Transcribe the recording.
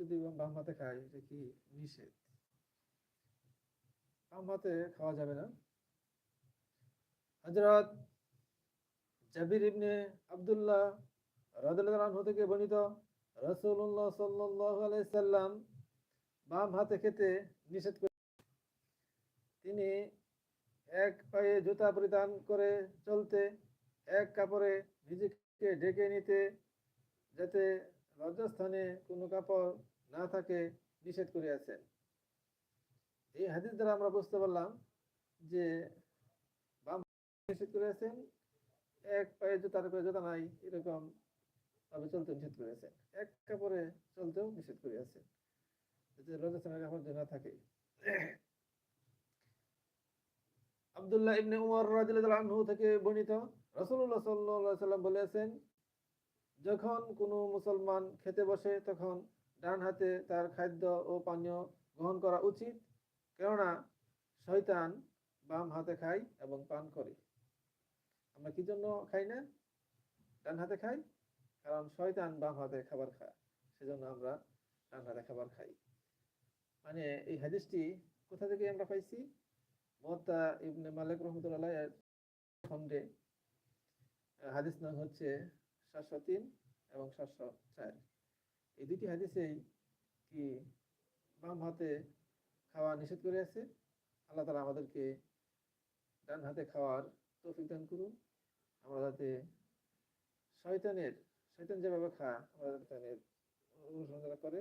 যদি বাম হাতে খায়, এটা কি নিষেধ? বাম হাতে খাওয়া যাবে না। হজরত জাবির ইবনে আব্দুল্লাহ রাদিয়াল্লাহু আনহু থেকে বর্ণিত রাসূলুল্লাহ সাল্লাল্লাহু আলাইহি সাল্লাম বাম হাতে খেতে নিষেধ করে তিনি এক পায়ে জুতা পরিধান করে চলতে, এক কাপড়ে নিজেকে ঢেকে নিতে যাতে লজ্জাস্থানে কোনো কাপড় না থাকে, নিষেধ করিয়াছেন। এই হাদিস দ্বারা আমরা বুঝতে পারলাম যে বাম নিষেধ করিয়াছেন, এক পায়ে জুতার উপরে জুতা নাই, এরকম ভাবে চলতে নিষেধ করিয়াছেন। এক কাপড়ে চলতেও নিষেধ করিয়াছেন। থাকে। আব্দুল্লাহ ইবনে উমর রাদিয়াল্লাহু আনহু থেকে বর্ণিত রাসূলুল্লাহ সাল্লাল্লাহু আলাইহি সাল্লাম বলেছেন, যখন কোনো মুসলমান খেতে বসে, তখন ডান হাতে তার খাদ্য ও পানীয় গ্রহণ করা উচিত, কেননা শয়তান বাম হাতে খায় এবং পান করে। আমরা কি জন্য খাই না? ডান হাতে খাই, কারণ শয়তান বাম হাতে খাবার খায়, সেজন্য আমরা ডান হাতে খাবার খাই। মানে এই হাদিসটি কোথা থেকে আমরা পাইছি? মোহাত্তা ইবনে মালিক রহমতুল্লাহ খণ্ডে। হাদিস নাম হচ্ছে সাতশো তিন এবং সাতশো চার। এই দুটি হাদিসেই কি বাম হাতে খাওয়া নিষেধ করে আছে? আল্লাহ তালা আমাদেরকে ডান হাতে খাওয়ার তৌফিক দান করুন। আমরা যাতে শয়তানের, শয়তান যেভাবে খা আমরা অনুসরণ করে